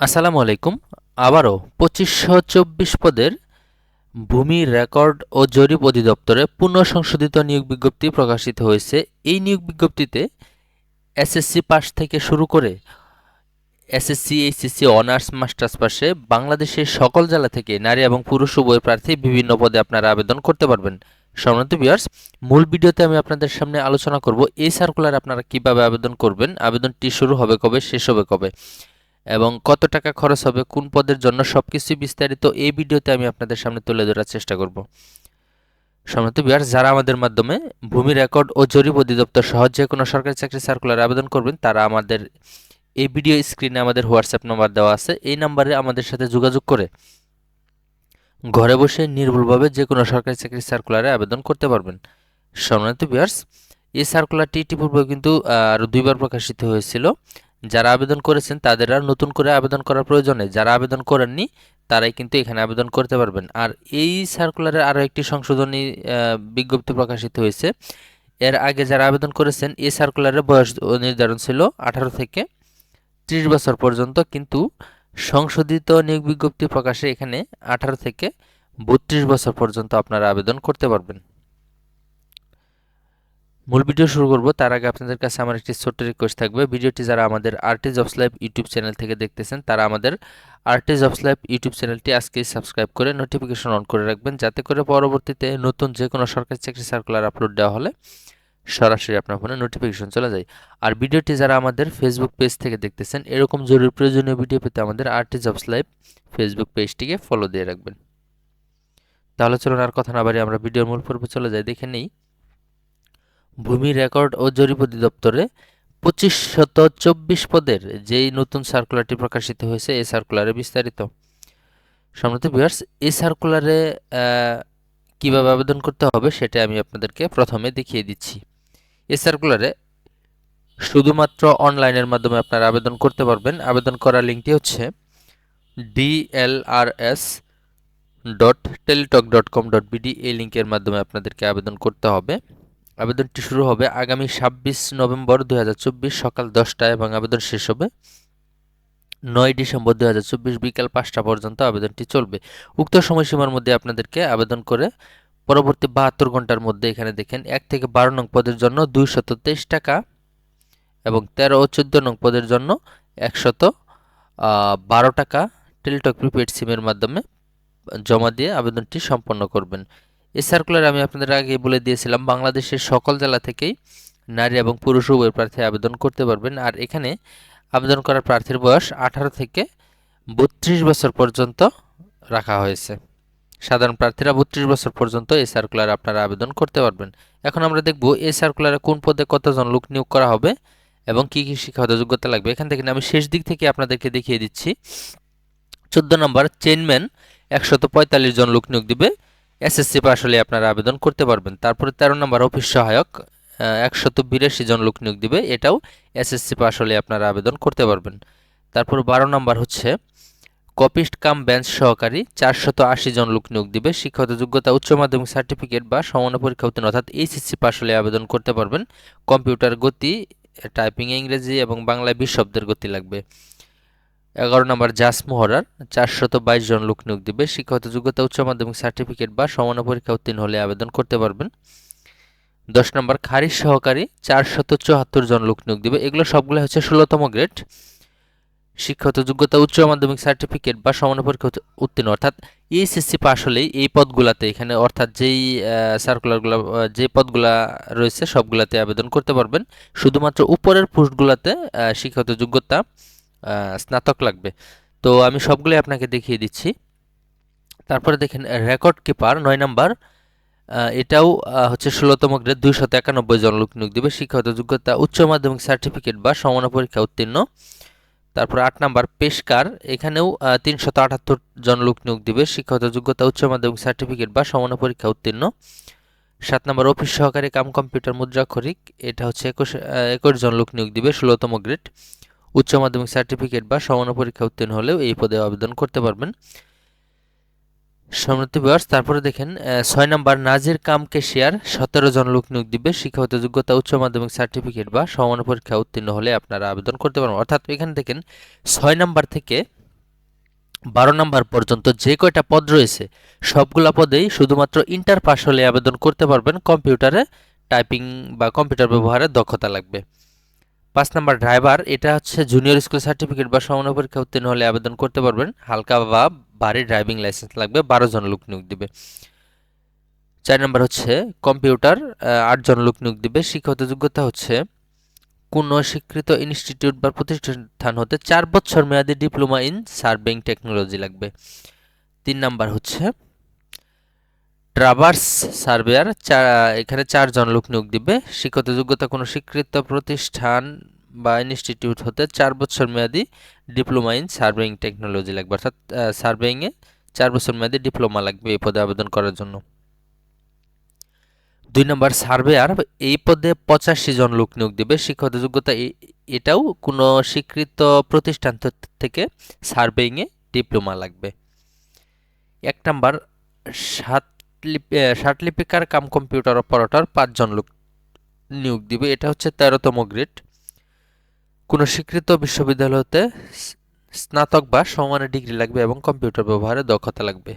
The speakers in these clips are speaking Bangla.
আসসালামু আলাইকুম। আবারও পঁচিশশো চব্বিশ পদের ভূমি রেকর্ড ও জরিপ অধিদপ্তরে পুনঃ সংশোধিত নিয়োগ বিজ্ঞপ্তি প্রকাশিত হয়েছে। এই নিয়োগ বিজ্ঞপ্তিতে এসএসসি পাস থেকে শুরু করে এসএসসি, এইচএসসি, অনার্স, মাস্টার্স পাশে বাংলাদেশের সকল জেলা থেকে নারী এবং পুরুষ উভয় প্রার্থী বিভিন্ন পদে আপনারা আবেদন করতে পারবেন। সম্মানিত বিয়ার্স মূল ভিডিওতে আমি আপনাদের সামনে আলোচনা করব, এই সার্কুলার আপনারা কীভাবে আবেদন করবেন, আবেদনটি শুরু হবে কবে, শেষ হবে কবে। এবং কত টাকা খরচ হবে, কোন পদের জন্য সব কিছুই বিস্তারিত এই ভিডিওতে আমি আপনাদের সামনে তুলে ধরার চেষ্টা করব। সম্মানিত বিহার যারা আমাদের মাধ্যমে ভূমি রেকর্ড ও জরিপ অধিদপ্তর সহ যে কোনো সরকারি চাকরি সার্কুলার আবেদন করবেন, তারা আমাদের এই ভিডিও স্ক্রিনে আমাদের হোয়াটসঅ্যাপ নাম্বার দেওয়া আছে। এই নাম্বারে আমাদের সাথে যোগাযোগ করে ঘরে বসে নির্ভুলভাবে যে কোনো সরকারি চাকরি সার্কুলারে আবেদন করতে পারবেন। সম্মানিত বিহার্স এই সার্কুলারটি ইতিপূর্বে কিন্তু আরও দুইবার প্রকাশিত হয়েছিল। যারা আবেদন করেছেন, তাদের আর নতুন করে আবেদন করার প্রয়োজন নেই। যারা আবেদন করেননি, তারাই কিন্তু এখানে আবেদন করতে পারবেন। আর এই সার্কুলারে আরও একটি সংশোধনী বিজ্ঞপ্তি প্রকাশিত হয়েছে। এর আগে যারা আবেদন করেছেন, এই সার্কুলারের বয়স নির্ধারণ ছিল আঠারো থেকে ত্রিশ বছর পর্যন্ত। কিন্তু সংশোধিত নিয়োগ বিজ্ঞপ্তি প্রকাশে এখানে আঠারো থেকে বত্রিশ বছর পর্যন্ত আপনারা আবেদন করতে পারবেন। মূল ভিডিও শুরু করব। তার আগে আপনাদের কাছে আমার একটি ছোট্ট রিকোয়েস্ট থাকবে। ভিডিওটি যারা আমাদের RT jobs live YouTube channel থেকে দেখতেছেন, তারা আমাদের আরটি জবস লাইভ ইউটিউব চ্যানেলটি আজকেই সাবস্ক্রাইব করে নোটিফিকেশন অন করে রাখবেন। যাতে করে পরবর্তীতে নতুন যে কোনো সরকারি চাকরি সার্কুলার আপলোড দেওয়া হলে সরাসরি আপনার ফোনে নোটিফিকেশন চলে যায়। আর ভিডিওটি যারা আমাদের ফেসবুক পেজ থেকে দেখতেছেন, এরকম জরুরি প্রয়োজনীয় ভিডিও পেতে আমাদের আরটি জবস লাইভ ফেসবুক পেজটিকে ফলো দিয়ে রাখবেন। তাহলে চলুন আর কথা না বাড়ি আমরা ভিডিওর মূল পর্বে চলে যাই। দেখে নেই। ভূমি রেকর্ড ও জরিপ অধিদপ্তরে পঁচিশ শত চব্বিশ পদের যেই নতুন সার্কুলারটি প্রকাশিত হয়েছে এই সার্কুলারে বিস্তারিত। সম্মত বিহার্স এই সার্কুলারে কীভাবে আবেদন করতে হবে সেটা আমি আপনাদেরকে প্রথমে দেখিয়ে দিচ্ছি। এই সার্কুলারে শুধুমাত্র অনলাইনের মাধ্যমে আপনারা আবেদন করতে পারবেন। আবেদন করার লিঙ্কটি হচ্ছে DLRS dot Teletalk dot com dot BD এই লিঙ্কের মাধ্যমে আপনাদেরকে আবেদন করতে হবে। আবেদনটি শুরু হবে আগামী ছাব্বিশ নভেম্বর দু হাজার চব্বিশ সকাল দশটায় এবং আবেদন শেষ হবে নয় ডিসেম্বর দু বিকাল পাঁচটা পর্যন্ত আবেদনটি চলবে। উক্ত সময়সীমার মধ্যে আপনাদেরকে আবেদন করে পরবর্তী বাহাত্তর ঘণ্টার মধ্যে এখানে দেখেন এক থেকে বারো নং পদের জন্য দুইশত তেইশ টাকা এবং তেরো ও চোদ্দ নং পদের জন্য একশত বারো টাকা টেলিটক প্রিপেড সিমের মাধ্যমে জমা দিয়ে আবেদনটি সম্পন্ন করবেন। এই সার্কুলার আমি আপনাদের আগে বলে দিয়েছিলাম, বাংলাদেশের সকল জেলা থেকেই নারী এবং পুরুষ উভয় প্রার্থী আবেদন করতে পারবেন। আর এখানে আবেদন করার প্রার্থীর বয়স আঠারো থেকে বত্রিশ বছর পর্যন্ত রাখা হয়েছে। সাধারণ প্রার্থীরা বত্রিশ বছর পর্যন্ত এই সার্কুলার আপনারা আবেদন করতে পারবেন। এখন আমরা দেখব এই সার্কুলারে কোন পদে কতজন লোক নিয়োগ করা হবে এবং কী কী শিক্ষাগত যোগ্যতা লাগবে। এখান থেকে আমি শেষ দিক থেকে আপনাদেরকে দেখিয়ে দিচ্ছি। চোদ্দ নম্বর চেনম্যান একশত পঁয়তাল্লিশ জন লোক নিয়োগ দিবে। এসএসসি পাশ হলে আপনারা আবেদন করতে পারবেন। তারপরে তেরো নম্বর অফিস সহায়ক একশত বিরাশি জন লোক নিয়োগ দিবে। এটাও এসএসসি পাশ হলে আপনারা আবেদন করতে পারবেন। তারপর বারো নম্বর হচ্ছে, কপিস্ট কাম বেঞ্চ সহকারী, চারশত আশি জন লোক নিয়োগ দিবে। শিক্ষাগত যোগ্যতা, উচ্চ মাধ্যমিক সার্টিফিকেট বা সমান পরীক্ষা উত্তীর্ণ, অর্থাৎ এইচএসসি পাশ হলে আবেদন করতে পারবেন। কম্পিউটার গতি, টাইপিং ইংরেজি এবং বাংলায় বিশ শব্দের গতি লাগবে। এগারো নম্বর জাস মোহরার চারশত বাইশ জন লোক নিয়োগ দিবে। শিক্ষাগত যোগ্যতা, উচ্চ মাধ্যমিক সার্টিফিকেট বা সমান পরীক্ষা উত্তীর্ণ হলে আবেদন করতে পারবেন। দশ নম্বর, খারিজ সহকারী, চারশত চুয়াত্তর জন লোক নিয়োগ দিবে। এগুলো সবগুলো হচ্ছে ষোলোতম গ্রেড। শিক্ষাগত যোগ্যতা, উচ্চ মাধ্যমিক সার্টিফিকেট বা সমান পরীক্ষা উত্তীর্ণ। অর্থাৎ এইচএসসি পাশ হলেই এই পদগুলাতে এখানে, অর্থাৎ যেই সার্কুলারগুলো যে পদগুলা রয়েছে সবগুলাতে আবেদন করতে পারবেন। শুধুমাত্র উপরের পোস্টগুলাতে শিক্ষাগত যোগ্যতা স্নাতক লাগবে। তো আমি সবগুলোই আপনাকে দেখিয়ে দিচ্ছি। তারপরে দেখেন, রেকর্ড কিপার নয় নাম্বার এটাও হচ্ছে ষোলোতম গ্রেড, দুইশত একানব্বই জন লোক নিয়োগ দেবে। শিক্ষাগত যোগ্যতা, উচ্চ মাধ্যমিক সার্টিফিকেট বা সমান পরীক্ষা উত্তীর্ণ। তারপর আট নাম্বার, পেশকার, এখানেও তিনশত আটাত্তর জন লোক নিয়োগ দিবে। শিক্ষাগত যোগ্যতা, উচ্চ মাধ্যমিক সার্টিফিকেট বা সমান পরীক্ষা উত্তীর্ণ। সাত নম্বর, অফিস সহকারী কাম কম্পিউটার মুদ্রাক্ষরিক এটা হচ্ছে একুশ একুশ জন লোক নিয়োগ দিবে ষোলোতম গ্রেড। উচ্চ মাধ্যমিক সার্টিফিকেট বা সমান পরীক্ষা উত্তীর্ণ হলেও এই পদে আবেদন করতে পারবেন। সম্মানিত বিভার্স তারপরে দেখেন ছয় নম্বর, নাজির কাম কেশিয়ার সতেরো জন লোক নিয়োগ দিবে। শিক্ষাগত যোগ্যতা, উচ্চ মাধ্যমিক সার্টিফিকেট বা সমান পরীক্ষা উত্তীর্ণ হলে আপনারা আবেদন করতে পারবেন। অর্থাৎ এখানে দেখেন, ছয় নম্বর থেকে বারো নম্বর পর্যন্ত যে কয়টা পদ রয়েছে, সবগুলা পদেই শুধুমাত্র ইন্টার পাস হলে আবেদন করতে পারবেন। কম্পিউটারে টাইপিং বা কম্পিউটার ব্যবহারের দক্ষতা লাগবে। পাঁচ নম্বর ড্রাইভার, এটা হচ্ছে জুনিয়র স্কুল সার্টিফিকেট বা সমান পরীক্ষা উত্তীর্ণ হলে আবেদন করতে পারবেন। হালকা বা ভারী ড্রাইভিং লাইসেন্স লাগবে, বারো জন লোক নিয়োগ দিবে। চার নম্বর হচ্ছে কম্পিউটার আটজন লোক নিয়োগ দিবে। শিক্ষাগত যোগ্যতা হচ্ছে কোনো স্বীকৃত ইনস্টিটিউট বা প্রতিষ্ঠান হতে চার বছর মেয়াদী ডিপ্লোমা ইন সার্ভিং টেকনোলজি লাগবে। তিন নাম্বার হচ্ছে ট্রাভার্স সার্ভেয়ার এখানে চারজন লোক নিয়োগ দিবে। শিক্ষত যোগ্যতা কোনো স্বীকৃত প্রতিষ্ঠান বা ইনস্টিটিউট হতে চার বছর মেয়াদী ডিপ্লোমা ইন সার্ভেইং টেকনোলজি লাগবে। অর্থাৎ সার্ভেইংয়ে চার বছর মেয়াদী ডিপ্লোমা লাগবে এই পদে আবেদন করার জন্য। দুই নম্বর, সার্ভেয়ার, এই পদে পঁচাশি জন লোক নিয়োগ দিবে। শিক্ষত যোগ্যতা এটাও কোনো স্বীকৃত প্রতিষ্ঠান থেকে সার্ভেইংয়ে ডিপ্লোমা লাগবে। এক নম্বর, সাত লিপিকার কাম কম্পিউটার অপারেটর পাঁচজন লোক নিয়োগ দিবে। এটা হচ্ছে তেরোতম গ্রেড। কোনো স্বীকৃত বিশ্ববিদ্যালয়তে স্নাতক বা সমানের ডিগ্রি লাগবে এবং কম্পিউটার ব্যবহারে দক্ষতা লাগবে।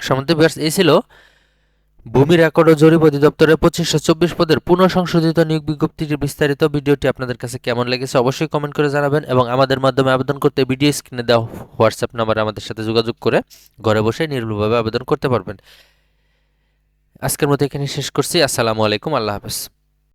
সম্বন্ধে এই ছিল ভূমি রেকর্ড ও জরিপ অধিদপ্তরের পঁচিশশো চব্বিশ পদের পুনঃ সংশোধিত নিয়োগ বিজ্ঞপ্তিটির বিস্তারিত ভিডিওটি আপনাদের কাছে কেমন লেগেছে অবশ্যই কমেন্ট করে জানাবেন এবং আমাদের মাধ্যমে আবেদন করতে ভিডিও স্ক্রিনে দেওয়া হোয়াটসঅ্যাপ নাম্বারে আমাদের সাথে যোগাযোগ করে ঘরে বসে নির্ভুলভাবে আবেদন করতে পারবেন। আজকের মতো এখানে শেষ করছি। আসসালামু আলাইকুম। আল্লাহ হাফেজ।